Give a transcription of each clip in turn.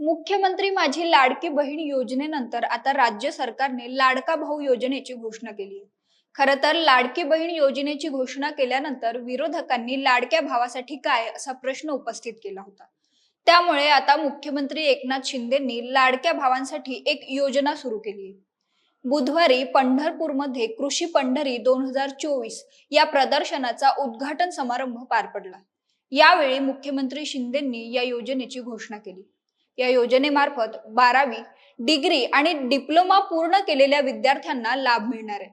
मुख्यमंत्री माझी लाडकी बहीण योजनेनंतर आता राज्य सरकारने लाडका भाऊ योजनेची घोषणा केली. आहे खर तर लाडकी बहीण योजनेची घोषणा केल्यानंतर विरोधकांनी लाडक्या भावासाठी काय असा प्रश्न उपस्थित केला होता. त्यामुळे आता मुख्यमंत्री एकनाथ शिंदेंनी लाडक्या भावांसाठी एक योजना सुरू केली. आहे बुधवारी पंढरपूरमध्ये कृषी पंढरी दोन हजार चोवीस या प्रदर्शनाचा उद्घाटन समारंभ पार पडला. यावेळी मुख्यमंत्री शिंदेंनी या योजनेची घोषणा केली. या योजनेमार्फत बारावी डिग्री आणि डिप्लोमा पूर्ण केलेल्या विद्यार्थ्यांना लाभ मिळणार आहे.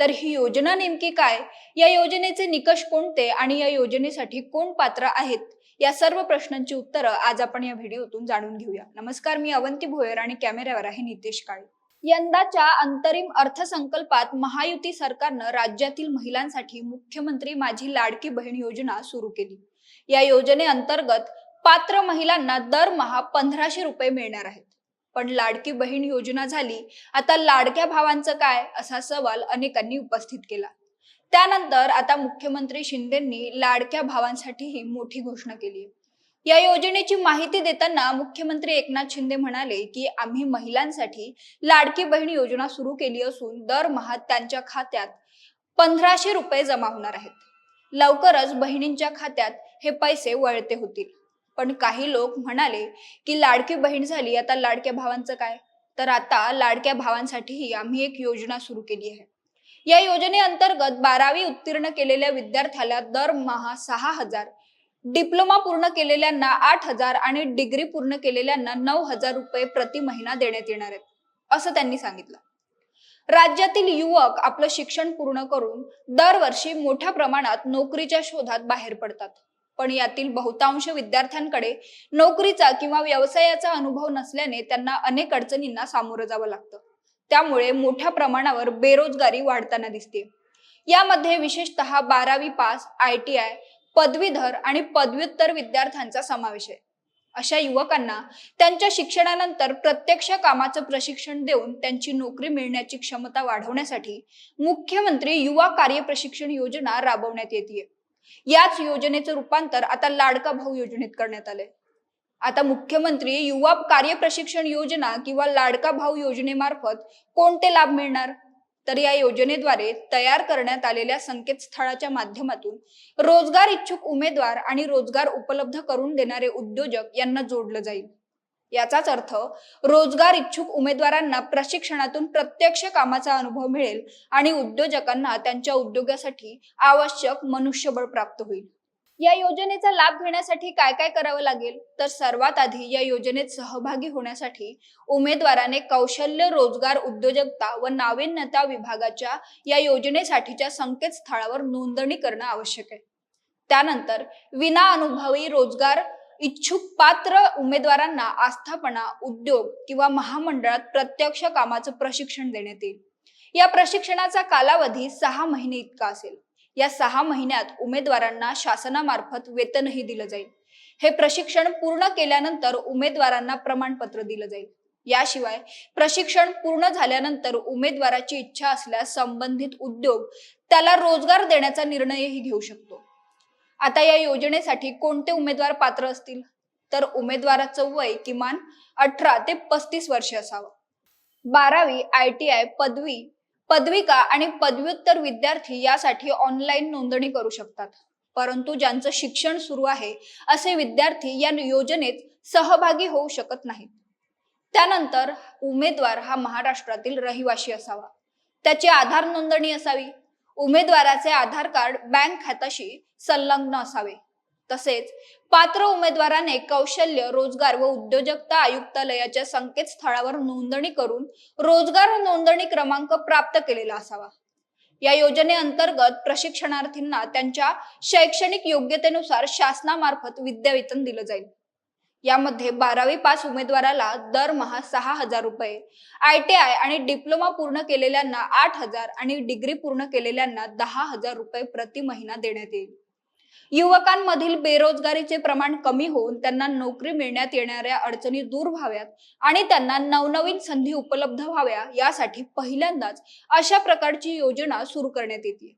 तर ही योजना नेमकी काय? या योजनेचे निकष कोणते आणि या योजनेसाठी कोण पात्र आहेत? या सर्व प्रश्नांची उत्तरं आज आपण या व्हिडिओतून जाणून घेऊया. नमस्कार मी अवंती भोयर आणि कॅमेऱ्यावर आहे नितेश काळे. यंदाच्या अंतरिम अर्थसंकल्पात महायुती सरकारनं राज्यातील महिलांसाठी मुख्यमंत्री माझी लाडकी बहीण योजना सुरू केली. या योजनेअंतर्गत पात्र महिलांना दरमहा पंधराशे रुपये मिळणार आहेत. पण लाडकी बहीण योजना झाली आता लाडक्या भावांचं काय? असा सवाल अनेकांनी उपस्थित केला. त्यानंतर आता मुख्यमंत्री शिंदेंनी लाडक्या भावांसाठीही मोठी घोषणा केली. आहे या योजनेची माहिती देताना मुख्यमंत्री एकनाथ शिंदे म्हणाले की आम्ही महिलांसाठी लाडकी बहीण योजना सुरू केली असून दरमहा त्यांच्या खात्यात पंधराशे रुपये जमा होणार आहेत. लवकरच बहिणींच्या खात्यात हे पैसे वळते होतील. पण काही लोक म्हणाले की लाडकी बहीण झाली आता लाडक्या भावांचं काय? तर आता लाडक्या भावांसाठीही आम्ही एक योजना सुरू केली आहे. या योजनेअंतर्गत बारावी उत्तीर्ण केलेल्या विद्यार्थ्याला दरमहा सहा हजार डिप्लोमा पूर्ण केलेल्यांना आठ हजार आणि डिग्री पूर्ण केलेल्यांना नऊ हजार रुपये प्रति महिना देण्यात येणार आहेत असं त्यांनी सांगितलं. राज्यातील युवक आपलं शिक्षण पूर्ण करून दरवर्षी मोठ्या प्रमाणात नोकरीच्या शोधात बाहेर पडतात. पण यातील बहुतांश विद्यार्थ्यांकडे नोकरीचा किंवा व्यवसायाचा अनुभव नसल्याने त्यांना अनेक अडचणींना सामोरं जावं लागतं. त्यामुळे मोठ्या प्रमाणावर बेरोजगारी वाढताना दिसते. यामध्ये विशेषतः बारावी पास आय टी आय पदवीधर आणि पदव्युत्तर विद्यार्थ्यांचा समावेश आहे. अशा युवकांना त्यांच्या शिक्षणानंतर प्रत्यक्ष कामाचं प्रशिक्षण देऊन त्यांची नोकरी मिळण्याची क्षमता वाढवण्यासाठी मुख्यमंत्री युवा कार्य प्रशिक्षण योजना राबवण्यात येते याच योजनेचं रूपांतर आता लाडका भाऊ योजनेत करण्यात आलंय. आता मुख्यमंत्री युवा कार्य प्रशिक्षण योजना किंवा लाडका भाऊ योजनेमार्फत कोणते लाभ मिळणार? तर या योजनेद्वारे तयार करण्यात आलेल्या संकेतस्थळाच्या माध्यमातून रोजगार इच्छुक उमेदवार आणि रोजगार उपलब्ध करून देणारे उद्योजक यांना जोडलं जाईल. याचाच अर्थ रोजगार इच्छुक उमेदवारांना प्रशिक्षणातून प्रत्यक्ष कामाचा अनुभव मिळेल आणि उद्योजकांना त्यांच्या उद्योगासाठी आवश्यक मनुष्यबळ प्राप्त होईल. या योजनेचा लाभ घेण्यासाठी काय काय करावं लागेल? तर सर्वात आधी या योजनेत सहभागी होण्यासाठी उमेदवाराने कौशल्य रोजगार उद्योजकता व नाविन्यता विभागाच्या या योजनेसाठीच्या संकेतस्थळावर नोंदणी करणं आवश्यक आहे. त्यानंतर विना अनुभवी रोजगार इच्छुक पात्र उमेदवारांना आस्थापना उद्योग किंवा महामंडळात प्रत्यक्ष कामाचं प्रशिक्षण देण्यात येईल. या प्रशिक्षणाचा कालावधी सहा महिने इतका असेल. या सहा महिन्यात उमेदवारांना शासनामार्फत वेतनही दिलं जाईल. हे प्रशिक्षण पूर्ण केल्यानंतर उमेदवारांना प्रमाणपत्र दिलं जाईल. याशिवाय प्रशिक्षण पूर्ण झाल्यानंतर उमेदवाराची इच्छा असल्यास संबंधित उद्योग त्याला रोजगार देण्याचा निर्णयही घेऊ शकतो. आता या योजनेसाठी कोणते उमेदवार पात्र असतील? तर उमेदवाराचं वय किमान अठरा ते पस्तीस वर्ष असावं. बारावी आय टी आय पदवी पदविका आणि पदव्युत्तर विद्यार्थी यासाठी ऑनलाईन नोंदणी करू शकतात. परंतु ज्यांचं शिक्षण सुरू आहे असे विद्यार्थी या योजनेत सहभागी होऊ शकत नाहीत. त्यानंतर उमेदवार हा महाराष्ट्रातील रहिवासी असावा. त्याची आधार नोंदणी असावी. उमेदवाराचे आधार कार्ड बँक खात्याशी संलग्न असावे. तसेच पात्र उमेदवाराने कौशल्य रोजगार व उद्योजकता आयुक्तालयाच्या संकेतस्थळावर नोंदणी करून रोजगार नोंदणी क्रमांक प्राप्त केलेला असावा. या योजनेअंतर्गत प्रशिक्षणार्थींना त्यांच्या शैक्षणिक योग्यतेनुसार शासनामार्फत विद्यावेतन दिलं जाईल. यामध्ये बारावी पास उमेदवाराला दरमहा सहा हजार रुपये आय टी आय आणि डिप्लोमा पूर्ण केलेल्यांना आठ हजार आणि डिग्री पूर्ण केलेल्यांना दहा हजार रुपये प्रति महिना देण्यात येईल. युवकांमधील बेरोजगारीचे प्रमाण कमी होऊन त्यांना नोकरी मिळण्यात येणाऱ्या अडचणी दूर व्हाव्यात आणि त्यांना नवनवीन संधी उपलब्ध व्हाव्या यासाठी पहिल्यांदाच अशा प्रकारची योजना सुरू करण्यात येते.